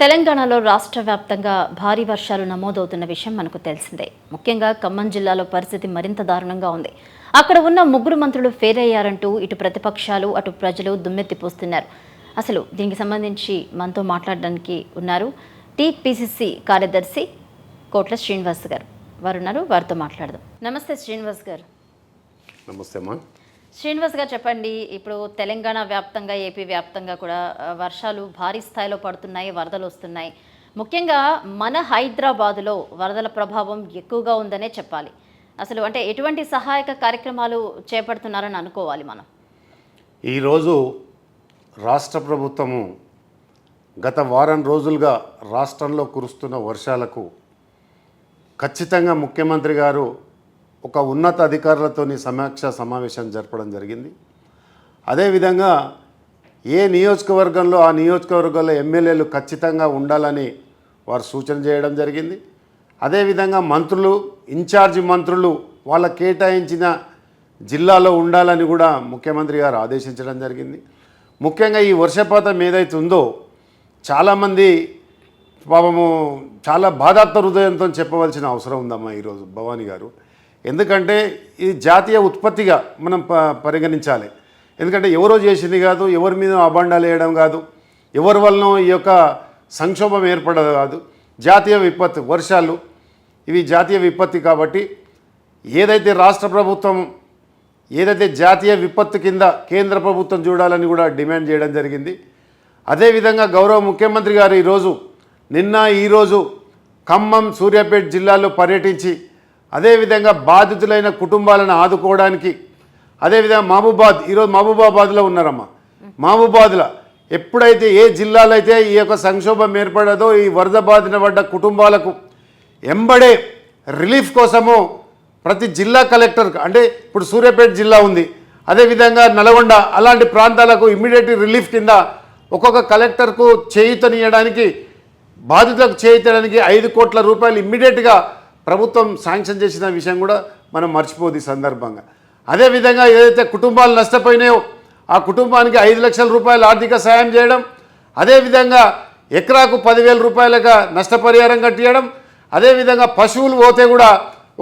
తెలంగాణలో రాష్ట్ర వ్యాప్తంగా భారీ వర్షాలు నమోదవుతున్న విషయం మనకు తెలిసిందే. ముఖ్యంగా ఖమ్మం జిల్లాలో పరిస్థితి మరింత దారుణంగా ఉంది. అక్కడ ఉన్న ముగ్గురు మంత్రులు ఫెయిల్ అయ్యారంటూ ఇటు ప్రతిపక్షాలు అటు ప్రజలు దుమ్మెత్తిపోస్తున్నారు. అసలు దీనికి సంబంధించి మనతో మాట్లాడడానికి ఉన్నారు టీపీసీసీ కార్యదర్శి కోట్ల శ్రీనివాస్ గారు. వారు ఉన్నారు వారితో మాట్లాడదాం. నమస్తే శ్రీనివాస్ గారు. నమస్తే అమ్మా. శ్రీనివాస్ గారు చెప్పండి ఇప్పుడు తెలంగాణ వ్యాప్తంగా ఏపీ వ్యాప్తంగా కూడా వర్షాలు భారీ స్థాయిలో పడుతున్నాయి వరదలు వస్తున్నాయి. ముఖ్యంగా మన హైదరాబాదులో వరదల ప్రభావం ఎక్కువగా ఉందనే చెప్పాలి. అసలు అంటే ఎటువంటి సహాయక కార్యక్రమాలు చేపడుతున్నారని అనుకోవాలి మనం. ఈరోజు రాష్ట్ర ప్రభుత్వము గత వారం రోజులుగా రాష్ట్రంలో కురుస్తున్న వర్షాలకు ఖచ్చితంగా ముఖ్యమంత్రి గారు ఒక ఉన్నత అధికారులతోని సమీక్ష సమావేశం జరపడం జరిగింది. అదేవిధంగా ఏ నియోజకవర్గంలో ఆ నియోజకవర్గంలో ఎమ్మెల్యేలు ఖచ్చితంగా ఉండాలని వారు సూచన చేయడం జరిగింది. అదేవిధంగా మంత్రులు ఇన్ఛార్జి మంత్రులు వాళ్ళ కేటాయించిన జిల్లాలో ఉండాలని కూడా ముఖ్యమంత్రి గారు ఆదేశించడం జరిగింది. ముఖ్యంగా ఈ వర్షపాతం ఏదైతే ఉందో చాలామంది పాపము చాలా బాధాత్మ హృదయంతో చెప్పవలసిన అవసరం ఉందమ్మా ఈరోజు భవానీ గారు. ఎందుకంటే ఇది జాతీయ ఉత్పత్తిగా మనం ప పరిగణించాలి. ఎందుకంటే ఎవరో చేసింది కాదు ఎవరి మీద అభండాలు వేయడం కాదు ఎవరి వలన ఈ యొక్క సంక్షోభం ఏర్పడదు కాదు. జాతీయ విపత్తు వర్షాలు ఇవి జాతీయ విపత్తి కాబట్టి ఏదైతే రాష్ట్ర ప్రభుత్వం ఏదైతే జాతీయ విపత్తు కింద కేంద్ర ప్రభుత్వం చూడాలని కూడా డిమాండ్ చేయడం జరిగింది. అదేవిధంగా గౌరవ ముఖ్యమంత్రి గారు ఈరోజు నిన్న ఈరోజు ఖమ్మం సూర్యాపేట జిల్లాలో పర్యటించి అదేవిధంగా బాధితులైన కుటుంబాలను ఆదుకోవడానికి అదేవిధంగా మహబూబాద్ ఈరోజు మహబూబాబాద్లో ఉన్నారమ్మా. మహబూబాద్లో ఎప్పుడైతే ఏ జిల్లాలో అయితే ఈ యొక్క సంక్షోభం ఏర్పడదో ఈ వరద బాధిన పడ్డ కుటుంబాలకు ఎంబడే రిలీఫ్ కోసము ప్రతి జిల్లా కలెక్టర్ అంటే ఇప్పుడు సూర్యాపేట జిల్లా ఉంది. అదేవిధంగా నల్గొండ అలాంటి ప్రాంతాలకు ఇమ్మీడియట్ రిలీఫ్ కింద ఒక్కొక్క కలెక్టర్కు చేయుతనియడానికి బాధితులకు చేయుతడానికి ఐదు కోట్ల రూపాయలు ఇమ్మీడియట్గా ప్రభుత్వం శాంక్షన్ చేసిన విషయం కూడా మనం మర్చిపోదు ఈ సందర్భంగా. అదేవిధంగా ఏదైతే కుటుంబాలు నష్టపోయినాయో ఆ కుటుంబానికి ఐదు లక్షల రూపాయలు ఆర్థిక సాయం చేయడం అదేవిధంగా ఎకరాకు పదివేల రూపాయలుగా నష్టపరిహారం కట్టియడం అదేవిధంగా పశువులు పోతే కూడా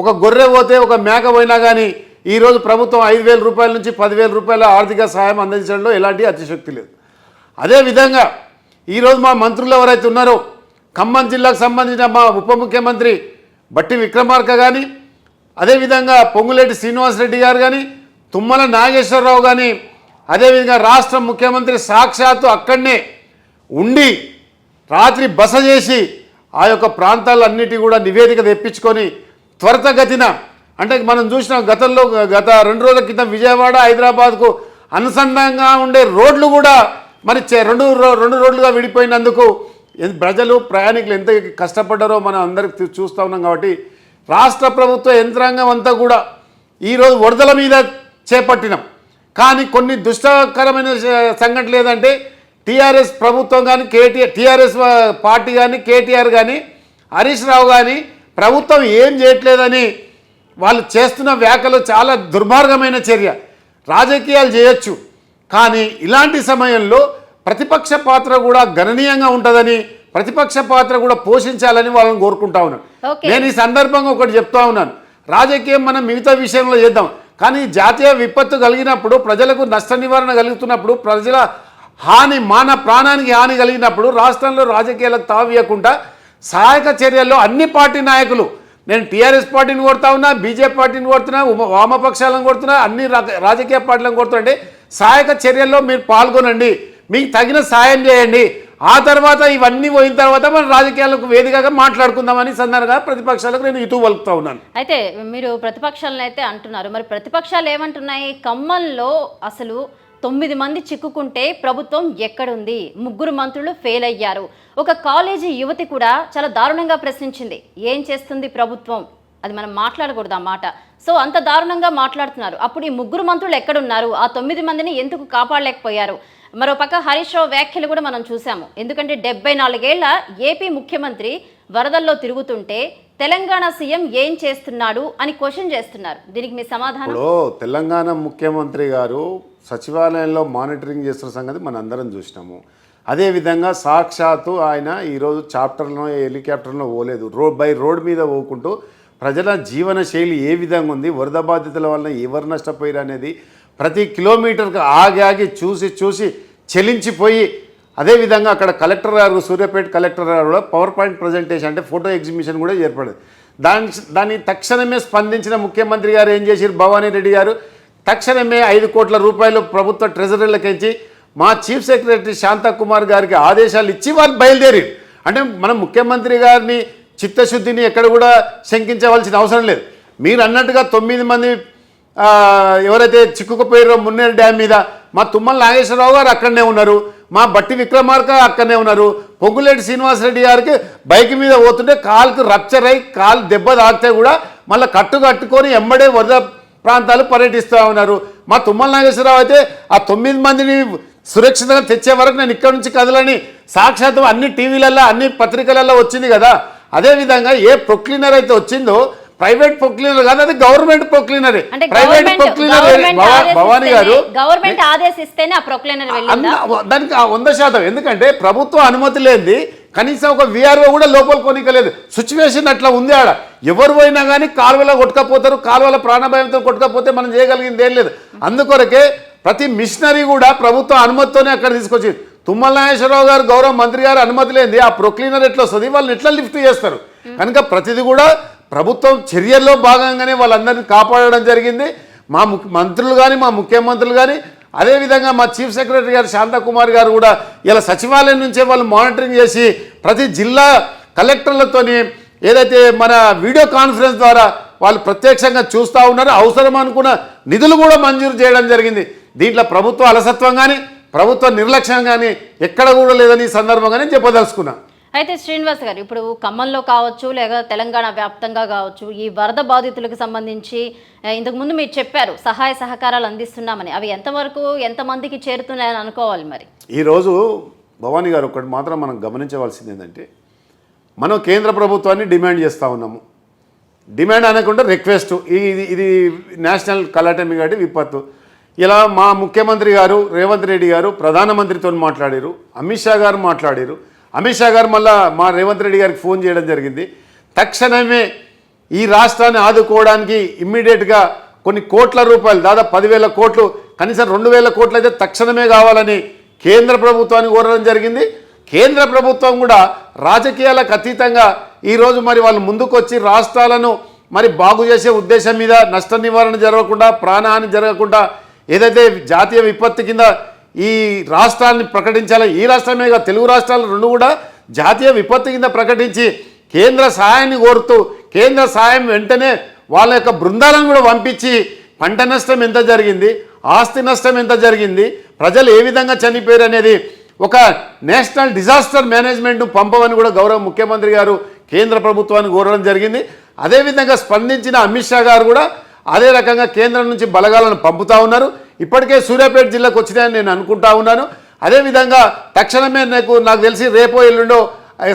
ఒక గొర్రె పోతే ఒక మేక పోయినా కానీ ఈరోజు ప్రభుత్వం ఐదు వేల రూపాయల నుంచి పదివేల రూపాయల ఆర్థిక సాయం అందించడంలో ఎలాంటి అతిశక్తి లేదు. అదేవిధంగా ఈరోజు మా మంత్రులు ఎవరైతే ఉన్నారో ఖమ్మం జిల్లాకు సంబంధించిన మా ఉప ముఖ్యమంత్రి బట్టి విక్రమార్క కానీ అదేవిధంగా పొంగులేటి శ్రీనివాసరెడ్డి గారు కానీ తుమ్మల నాగేశ్వరరావు కానీ అదేవిధంగా రాష్ట్ర ముఖ్యమంత్రి సాక్షాత్తు అక్కడనే ఉండి రాత్రి బస చేసి ఆ యొక్క ప్రాంతాలన్నిటి కూడా నివేదిక తెప్పించుకొని త్వరితగతిన అంటే మనం చూసిన గతంలో గత రెండు రోజుల క్రితం విజయవాడ హైదరాబాద్కు అనుసంధానంగా ఉండే రోడ్లు కూడా మరి రెండు రో- రెండు రోడ్లుగా విడిపోయినందుకు ప్రజలు ప్రయాణికులు ఎంత కష్టపడ్డారో మనం అందరికి చూస్తూ ఉన్నాం కాబట్టి రాష్ట్ర ప్రభుత్వ యంత్రాంగం అంతా కూడా ఈరోజు వరదల మీద చేపట్టినాం. కానీ కొన్ని దుష్టకరమైన సంఘటన సంఘటనలు ఏదంటే టీఆర్ఎస్ ప్రభుత్వం కానీ కేటీఆర్ టీఆర్ఎస్ పార్టీ కానీ కేటీఆర్ కానీ హరీష్ రావు కానీ ప్రభుత్వం ఏం చేయట్లేదని వాళ్ళు చేస్తున్న వ్యాఖ్యలు చాలా దుర్మార్గమైన చర్య. రాజకీయాలు చేయొచ్చు. కానీ ఇలాంటి సమయంలో ప్రతిపక్ష పాత్ర కూడా గణనీయంగా ఉంటుందని ప్రతిపక్ష పాత్ర కూడా పోషించాలని వాళ్ళని కోరుకుంటా ఉన్నాను. నేను ఈ సందర్భంగా ఒకటి చెప్తా ఉన్నాను. రాజకీయం మనం మిగతా విషయంలో చేద్దాం. కానీ జాతీయ విపత్తు కలిగినప్పుడు ప్రజలకు నష్ట నివారణ కలుగుతున్నప్పుడు ప్రజల హాని మాన ప్రాణానికి హాని కలిగినప్పుడు రాష్ట్రంలో రాజకీయాలకు తావియకుండా సహాయక చర్యల్లో అన్ని పార్టీ నాయకులు నేను టీఆర్ఎస్ పార్టీని కొడతా ఉన్నా బీజేపీ పార్టీని కొడుతున్నా వామపక్షాలను కొడుతున్నా అన్ని రాజకీయ పార్టీలను కొడుతున్నా అంటే సహాయక చర్యల్లో మీరు పాల్గొనండి. మీకు తగిన సాయం చేయండి. ఆ తర్వాత ఇవన్నీ పోయిన తర్వాత మనం రాజకీయాలకు వేదికగా మాట్లాడుకుందామని సందర్భంగా ప్రతిపక్షాలకు నేను ఇటు వలుపుతా ఉన్నాను. అయితే మీరు ప్రతిపక్షాలను అయితే అంటున్నారు. మరి ప్రతిపక్షాలు ఏమంటున్నాయి? ఖమ్మంలో అసలు తొమ్మిది మంది చిక్కుకుంటే ప్రభుత్వం ఎక్కడుంది? ముగ్గురు మంత్రులు ఫెయిల్ అయ్యారు. ఒక కాలేజీ యువతి కూడా చాలా దారుణంగా ప్రశ్నించింది. ఏం చేస్తుంది ప్రభుత్వం? అది మనం మాట్లాడకూడదు ఆ మాట. సో అంత దారుణంగా మాట్లాడుతున్నారు. అప్పుడు ఈ ముగ్గురు మంత్రులు ఎక్కడున్నారు? ఆ తొమ్మిది మందిని ఎందుకు కాపాడలేకపోయారు? మరో పక్క హరీష్ రావు వ్యాఖ్యలు కూడా మనం చూసాము ఎందుకంటే డెబ్బై నాలుగేళ్ళ ఏపీ ముఖ్యమంత్రి వరదల్లో తిరుగుతుంటే తెలంగాణ సీఎం ఏం చేస్తున్నాడు అని క్వశ్చన్ చేస్తున్నారు. దీనికి మీ సమాధానం? తెలంగాణ ముఖ్యమంత్రి గారు సచివాలయంలో మానిటరింగ్ చేస్తున్న సంగతి మనం అందరం చూసినాము అదేవిధంగా సాక్షాత్తు ఆయన ఈరోజు చాప్టర్లో హెలికాప్టర్లో పోలేదు. రోడ్ బై రోడ్ మీద పోకుంటూ ప్రజల జీవన శైలి ఏ విధంగా ఉంది వరద బాధితుల వలన ఎవరు నష్టపోయారు అనేది ప్రతి కిలోమీటర్కి ఆగి ఆగి చూసి చూసి చెలించిపోయి అదేవిధంగా అక్కడ కలెక్టర్ గారు సూర్యాపేట కలెక్టర్ గారు కూడా పవర్ పాయింట్ ప్రజెంటేషన్ అంటే ఫోటో ఎగ్జిబిషన్ కూడా ఏర్పడింది. దాని దాన్ని తక్షణమే స్పందించిన ముఖ్యమంత్రి గారు ఏం చేశారు భవానీ రెడ్డి గారు తక్షణమే ఐదు కోట్ల రూపాయలు ప్రభుత్వ ట్రెజరీలకించి మా చీఫ్ సెక్రటరీ శాంతకుమార్ గారికి ఆదేశాలు ఇచ్చి వాళ్ళు బయలుదేరి అంటే మనం ముఖ్యమంత్రి గారిని చిత్తశుద్ధిని ఎక్కడ కూడా శంకించవలసిన అవసరం లేదు. మీరు అన్నట్టుగా తొమ్మిది మంది ఎవరైతే చిక్కుకుపోయారో మున్నేరు డ్యామ్ మీద మా తుమ్మల నాగేశ్వరరావు గారు అక్కడనే ఉన్నారు. మా బట్టి విక్రమార్క అక్కడనే ఉన్నారు. పొంగులేటి శ్రీనివాసరెడ్డి గారికి బైక్ మీద పోతుంటే కాలుకు రప్చర్ అయి కాలు దెబ్బ తాకితే కూడా మళ్ళీ కట్టు కట్టుకొని ఎంబడే వరద ప్రాంతాలు పర్యటిస్తూ ఉన్నారు. మా తుమ్మల నాగేశ్వరరావు అయితే ఆ తొమ్మిది మందిని సురక్షితంగా తెచ్చే వరకు నేను ఇక్కడ నుంచి కదలని సాక్షాత్తు అన్ని టీవీలల్లో అన్ని పత్రికలలో వచ్చింది కదా. అదేవిధంగా ఏ ప్రొక్లీనర్ అయితే వచ్చిందో ప్రైవేట్ ప్రొక్లీనర్ కాదు అది గవర్నమెంట్ ప్రొక్లీనరే అంటే ప్రైవేట్ గవర్నమెంట్ భవానీ గారు గవర్నమెంట్ ఆదేశిస్తేనే దానికి వంద శాతం. ఎందుకంటే ప్రభుత్వం అనుమతి లేనిది కనీసం ఒక విఆర్ఓ కూడా లోపల కొనికలేదు. సిచ్యువేషన్ అట్లా ఉంది ఆడ. ఎవరు పోయినా కానీ కాలువలో కొట్టుకపోతారు కాలువల ప్రాణభయంతో కొట్టుకపోతే మనం చేయగలిగింది ఏం లేదు. అందుకొరకే ప్రతి మిషనరీ కూడా ప్రభుత్వం అనుమతితోనే అక్కడ తీసుకొచ్చి తుమ్మల నాగేశ్వరరావు గారు గౌరవ మంత్రి గారు అనుమతి లేనిది ఆ ప్రొక్లీనర్ ఎట్లా వస్తుంది? వాళ్ళని ఎట్లా లిఫ్ట్ చేస్తారు? కనుక ప్రతిది కూడా ప్రభుత్వం చర్యల్లో భాగంగానే వాళ్ళందరినీ కాపాడడం జరిగింది. మా ముఖ్య మంత్రులు కానీ మా ముఖ్యమంత్రులు కానీ అదేవిధంగా మా చీఫ్ సెక్రటరీ గారు శాంతకుమార్ గారు కూడా ఇలా సచివాలయం నుంచే వాళ్ళు మానిటరింగ్ చేసి ప్రతి జిల్లా కలెక్టర్లతోని ఏదైతే మన వీడియో కాన్ఫరెన్స్ ద్వారా వాళ్ళు ప్రత్యక్షంగా చూస్తూ ఉన్నారు. అవసరం అనుకున్న నిధులు కూడా మంజూరు చేయడం జరిగింది. దీంట్లో ప్రభుత్వ అలసత్వం కానీ ప్రభుత్వ నిర్లక్ష్యం కానీ ఎక్కడ కూడా లేదని ఈ సందర్భంగానే చెప్పదలుచుకున్నాను అయితే శ్రీనివాస్ గారు ఇప్పుడు ఖమ్మంలో కావచ్చు లేదా తెలంగాణ వ్యాప్తంగా కావచ్చు ఈ వరద బాధితులకు సంబంధించి ఇంతకుముందు మీరు చెప్పారు సహాయ సహకారాలు అందిస్తున్నామని. అవి ఎంతవరకు ఎంతమందికి చేరుతున్నాయని అనుకోవాలి మరి? ఈరోజు భవానీ గారు ఒకటి మాత్రం మనం గమనించవలసింది ఏంటంటే మనం కేంద్ర ప్రభుత్వాన్ని డిమాండ్ చేస్తూ ఉన్నాము. డిమాండ్ అనకుండా రిక్వెస్ట్ ఇది ఇది నేషనల్ కలాటమి గారి విపత్తు. ఇలా మా ముఖ్యమంత్రి గారు రేవంత్ రెడ్డి గారు ప్రధానమంత్రితో మాట్లాడారు అమిత్ షా గారు మాట్లాడారు. అమిత్ షా గారు మళ్ళా మా రేవంత్ రెడ్డి గారికి ఫోన్ చేయడం జరిగింది. తక్షణమే ఈ రాష్ట్రాన్ని ఆదుకోవడానికి ఇమ్మీడియట్గా కొన్ని కోట్ల రూపాయలు దాదాపు పదివేల కోట్లు కనీసం రెండు వేల కోట్లు అయితే తక్షణమే కావాలని కేంద్ర ప్రభుత్వాన్ని కోరడం జరిగింది. కేంద్ర ప్రభుత్వం కూడా రాజకీయాలకు అతీతంగా ఈరోజు మరి వాళ్ళు ముందుకొచ్చి రాష్ట్రాలను మరి బాగు చేసే ఉద్దేశం మీద నష్ట నివారణ జరగకుండా ప్రాణహాని జరగకుండా ఏదైతే జాతీయ విపత్తు కింద ఈ రాష్ట్రాన్ని ప్రకటించాలో ఈ రాష్ట్రమే కాదు తెలుగు రాష్ట్రాలు రెండు కూడా జాతీయ విపత్తు కింద ప్రకటించి కేంద్ర సహాయాన్ని కోరుతూ కేంద్ర సహాయం వెంటనే వాళ్ళ యొక్క బృందాలను కూడా పంపించి పంట నష్టం ఎంత జరిగింది ఆస్తి నష్టం ఎంత జరిగింది ప్రజలు ఏ విధంగా చనిపోయారు అనేది ఒక నేషనల్ డిజాస్టర్ మేనేజ్మెంట్ పంపమని కూడా గౌరవ ముఖ్యమంత్రి గారు కేంద్ర ప్రభుత్వాన్ని కోరడం జరిగింది. అదేవిధంగా స్పందించిన అమిత్ షా గారు కూడా అదే రకంగా కేంద్రం నుంచి బలగాలను పంపుతా ఉన్నారు. ఇప్పటికే సూర్యాపేట జిల్లాకు వచ్చినాయని నేను అనుకుంటా ఉన్నాను. అదేవిధంగా తక్షణమే నాకు నాకు తెలిసి రేపో ఎల్లుండో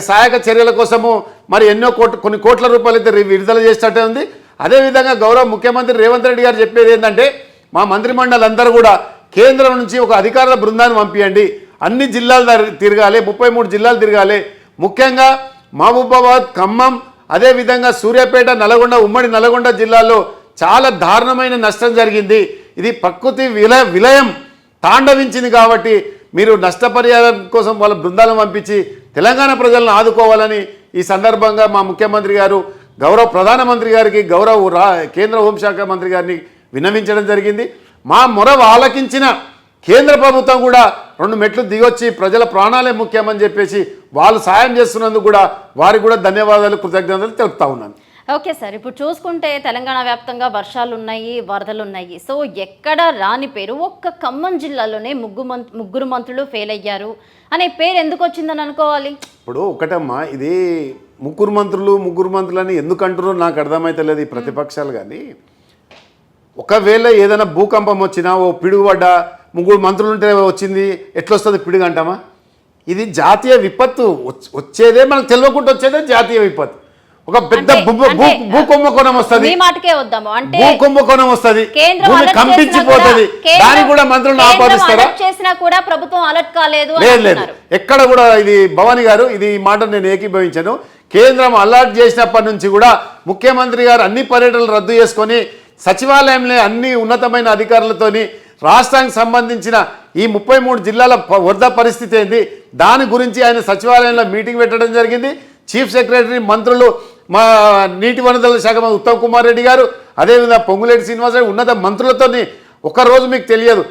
సహాయక చర్యల కోసము మరి ఎన్నో కోట్ కొన్ని కోట్ల రూపాయలు అయితే విడుదల చేసినట్టే ఉంది. అదేవిధంగా గౌరవ ముఖ్యమంత్రి రేవంత్ రెడ్డి గారు చెప్పేది ఏంటంటే మా మంత్రిమండలి అందరూ కూడా కేంద్రం నుంచి ఒక అధికారుల బృందాన్ని పంపించండి అన్ని జిల్లాలు తిరగాలి ముప్పై మూడు జిల్లాలు తిరగాలి. ముఖ్యంగా మహబూబాబాద్ ఖమ్మం అదేవిధంగా సూర్యాపేట నల్గొండ ఉమ్మడి నల్గొండ జిల్లాల్లో చాలా దారుణమైన నష్టం జరిగింది. ఇది ప్రకృతి విల విలయం తాండవించింది కాబట్టి మీరు నష్టపరిహారం కోసం వాళ్ళ బృందాలను పంపించి తెలంగాణ ప్రజలను ఆదుకోవాలని ఈ సందర్భంగా మా ముఖ్యమంత్రి గారు గౌరవ ప్రధానమంత్రి గారికి గౌరవ రా కేంద్ర హోంశాఖ మంత్రి గారిని విన్నవించడం జరిగింది. మా మొరవ ఆలకించిన కేంద్ర ప్రభుత్వం కూడా రెండు మెట్లు దిగొచ్చి ప్రజల ప్రాణాలే ముఖ్యమని చెప్పేసి వాళ్ళు సాయం చేస్తున్నందుకు కూడా వారికి కూడా ధన్యవాదాలు కృతజ్ఞతలు తెలుపుతా ఉన్నాను. ఓకే సార్ ఇప్పుడు చూసుకుంటే తెలంగాణ వ్యాప్తంగా వర్షాలు ఉన్నాయి వరదలు ఉన్నాయి సో ఎక్కడ రాని పేరు ఒక్క ఖమ్మం జిల్లాలోనే ముగ్గు మం ముగ్గురు మంత్రులు ఫెయిల్ అయ్యారు అనే పేరు ఎందుకు వచ్చిందని అనుకోవాలి? ఇప్పుడు ఒకటమ్మా ఇది ముగ్గురు మంత్రులు ముగ్గురు మంత్రులని ఎందుకు అంటున్నారో నాకు అర్థమైతలేదు ఈ ప్రతిపక్షాలు కానీ. ఒకవేళ ఏదైనా భూకంపం వచ్చినా ఓ పిడుగుపడ్డా ముగ్గురు మంత్రులు ఉంటే వచ్చింది ఎట్లొస్తుంది పిడుగు అంటామా? ఇది జాతీయ విపత్తు వచ్చేదే మనకు తెలియకుండా వచ్చేదే జాతీయ విపత్తు. ఒక పెద్ద భూ- కుంభకోణం వస్తది. మీ మాటకే వద్దాము. అంటే భూ కుంభకోణం వస్తది. భూమి కంపించిపోతుంది దానికి కూడా మంత్రులను ఆపాదిస్తారా? చేసినా కూడా ప్రభుత్వం అలర్ట్ కాలేదు లేదు లేదు. ఎక్కడ కూడా ఇది భవానీ గారు ఇది మాట నేను ఏకీభవించాను. కేంద్రం అలర్ట్ చేసినప్పటి నుంచి కూడా ముఖ్యమంత్రి గారు అన్ని పర్యటనలు రద్దు చేసుకొని సచివాలయంలో అన్ని ఉన్నతమైన అధికారులతోని రాష్ట్రానికి సంబంధించిన ఈ ముప్పై మూడు జిల్లాల వరద పరిస్థితి ఏంది? దాని గురించి ఆయన సచివాలయంలో మీటింగ్ పెట్టడం జరిగింది. చీఫ్ సెక్రటరీ మంత్రులు మా నీటి వనరుల శాఖ మంత్రి ఉత్తమ్ కుమార్ రెడ్డి గారు అదేవిధంగా పొంగులేటి శ్రీనివాసరావు ఉన్నత మంత్రులతో ఒక్కరోజు మీకు తెలియదు.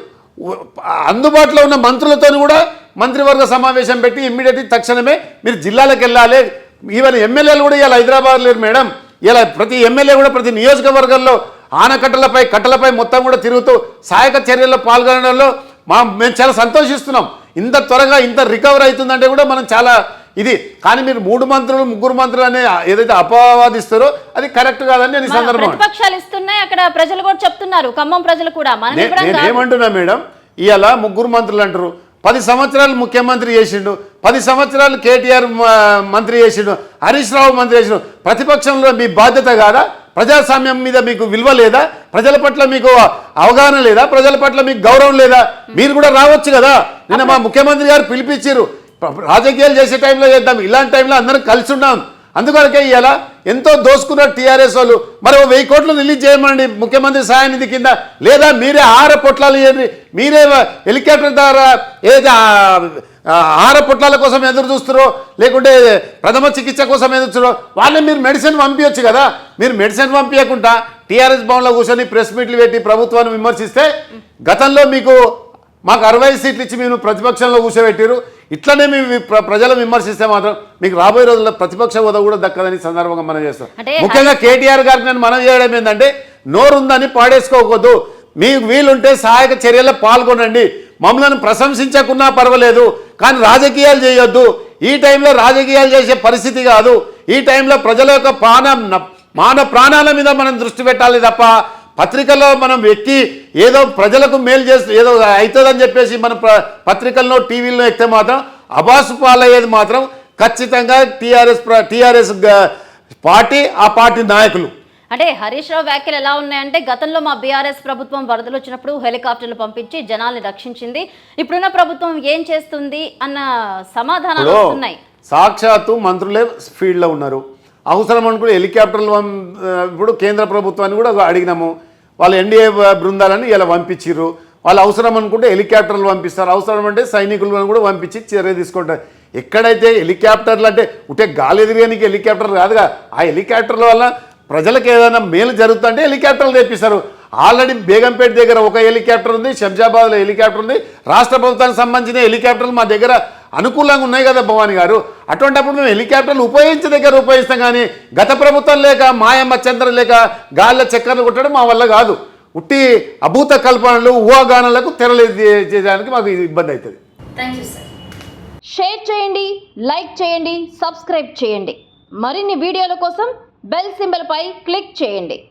అందుబాటులో ఉన్న మంత్రులతో కూడా మంత్రివర్గ సమావేశం పెట్టి ఇమ్మీడియట్లీ తక్షణమే మీరు జిల్లాలకు వెళ్ళాలి. ఈవెన్ ఎమ్మెల్యేలు కూడా ఇలా హైదరాబాద్ లేరు మేడం. ఇలా ప్రతి ఎమ్మెల్యే కూడా ప్రతి నియోజకవర్గంలో ఆనకట్టలపై కట్టలపై మొత్తం కూడా తిరుగుతూ సహాయక చర్యల్లో పాల్గొనడంలో మా మేము చాలా సంతోషిస్తున్నాం. ఇంత త్వరగా ఇంత రికవర్ అవుతుందంటే కూడా మనం చాలా ఇది. కానీ మీరు మూడు మంత్రులు ముగ్గురు మంత్రులు అనే ఏదైతే అపవాదిస్తారో అది కరెక్ట్ కాదని నేను సందర్భం ప్రతిపక్షాలు ఇస్తున్నాయి అక్కడ ప్రజలు కూడా చెప్తున్నారు ఖమ్మం ప్రజలు కూడా. నేను. ఏమంటున్నా మేడం ఇవాళ ముగ్గురు మంత్రులు అంటారు పది సంవత్సరాలు ముఖ్యమంత్రి చేసిండు పది సంవత్సరాలు కేటీఆర్ మంత్రి చేసిండు హరీష్ రావు మంత్రి చేసిండు. ప్రతిపక్షంలో మీ బాధ్యత కాదా? ప్రజాస్వామ్యం మీద మీకు విలువ లేదా? ప్రజల పట్ల మీకు అవగాహన లేదా? ప్రజల పట్ల మీకు గౌరవం లేదా? మీరు కూడా రావచ్చు కదా. నిన్న మా ముఖ్యమంత్రి గారు పిలిపించారు రాజకీయాలు చేసే టైంలో చేద్దాం. ఇలాంటి టైంలో అందరం కలిసి ఉన్నాం. అందుకొరకే ఇవాళ ఎంతో దోసుకున్నారు టీఆర్ఎస్ వాళ్ళు మరి ఒక వెయ్యి కోట్లు రిలీజ్ చేయమండి ముఖ్యమంత్రి సహాయ నిధి కింద. లేదా మీరే ఆహార పొట్లాలు చేయండి మీరే హెలికాప్టర్ ద్వారా ఏదైతే ఆహార పొట్లాల కోసం ఎదురు చూస్తారో లేకుంటే ప్రథమ చికిత్స కోసం ఎదురు చూస్తారో వాళ్ళని మీరు మెడిసిన్ పంపించచ్చు కదా. మీరు మెడిసిన్ పంపించకుండా టీఆర్ఎస్ భవన్లో కూర్చొని ప్రెస్ మీట్లు పెట్టి ప్రభుత్వాన్ని విమర్శిస్తే గతంలో మీకు మాకు అరవై సీట్లు ఇచ్చి మేము ప్రతిపక్షంలో కూర్చోబెట్టారు ఇట్లనే మేము ప్ర- ప్రజలు విమర్శిస్తే మాత్రం మీకు రాబోయే రోజుల్లో ప్రతిపక్ష హోదా కూడా దక్కదని సందర్భంగా మనం చేస్తాం. ముఖ్యంగా కేటీఆర్ గారికి నేను మనం చేయడం ఏంటంటే నోరుందని పాడేసుకోకూడదు. మీకు వీలుంటే సహాయక చర్యల్లో పాల్గొనండి. మమ్మల్ని ప్రశంసించకున్నా పర్వాలేదు కానీ రాజకీయాలు చేయొద్దు. ఈ టైంలో రాజకీయాలు చేసే పరిస్థితి కాదు. ఈ టైంలో ప్రజల యొక్క ప్రాణ మాన ప్రాణాల మీద మనం దృష్టి పెట్టాలి తప్ప పత్రికల్లో మనం ఎక్కి ఏదో ప్రజలకు మేలు చేస్తూ ఏదో అవుతుందని చెప్పేసి మన పత్రికల్లో టీవీల్లో ఎక్కితే మాత్రం అబాసు పాలయ్యేది మాత్రం ఖచ్చితంగా టీఆర్ఎస్ టీఆర్ఎస్ పార్టీ ఆ పార్టీ నాయకులు. అంటే హరీష్ రావు వ్యాఖ్యలు ఎలా ఉన్నాయంటే గతంలో మా బీఆర్ఎస్ ప్రభుత్వం వరదలు వచ్చినప్పుడు హెలికాప్టర్లు పంపించి జనాల్ని రక్షించింది. ఇప్పుడున్న ప్రభుత్వం ఏం చేస్తుంది అన్న సమాధానాలు వస్తున్నాయి. సాక్షాత్తు మంత్రులే ఫీల్డ్లో ఉన్నారు. అవసరం అనుకుని హెలికాప్టర్లు ఇప్పుడు కేంద్ర ప్రభుత్వాన్ని కూడా అడిగినాము. వాళ్ళు ఎన్డీఏ బృందాలని ఇలా పంపించిర్రు. వాళ్ళు అవసరం అనుకుంటే హెలికాప్టర్లు పంపిస్తారు. అవసరం అంటే సైనికులను కూడా పంపించి చర్య తీసుకుంటారు. ఎక్కడైతే హెలికాప్టర్లు అంటే ఉంటే గాలి ఎదిరేనికి హెలికాప్టర్ కాదుగా ఆ హెలికాప్టర్ల వల్ల ప్రజలకు ఏదైనా మేలు జరుగుతుంటే హెలికాప్టర్లు తెప్పిస్తారు. ఆల్రెడీ బేగంపేట దగ్గర ఒక హెలికాప్టర్ ఉంది శంషాబాద్లో హెలికాప్టర్ ఉంది. రాష్ట్ర ప్రభుత్వానికి సంబంధించిన హెలికాప్టర్లు మా దగ్గర అనుకూలంగా ఉన్నాయి కదా భవాని గారు? అటువంటిప్పుడు మేము హెలికాప్టర్లు ఉపయోగించే దగ్గర ఉపయోగిస్తాం కానీ గత ప్రభుత్వం లేక మాయమ్మ చంద్రం లేక గాలిలో చక్కర్లు కొట్టడం మా వల్ల కాదు. ఉట్టి అభూత కల్పనలు ఊహాగానాలకు తెరలే చేయడానికి మాకు ఇది ఇబ్బంది అవుతుంది. థ్యాంక్ యూ సార్ షేర్ చేయండి లైక్ చేయండి సబ్స్క్రైబ్ చేయండి. మరిన్ని వీడియోల కోసం బెల్ సింబల్ పై క్లిక్ చేయండి.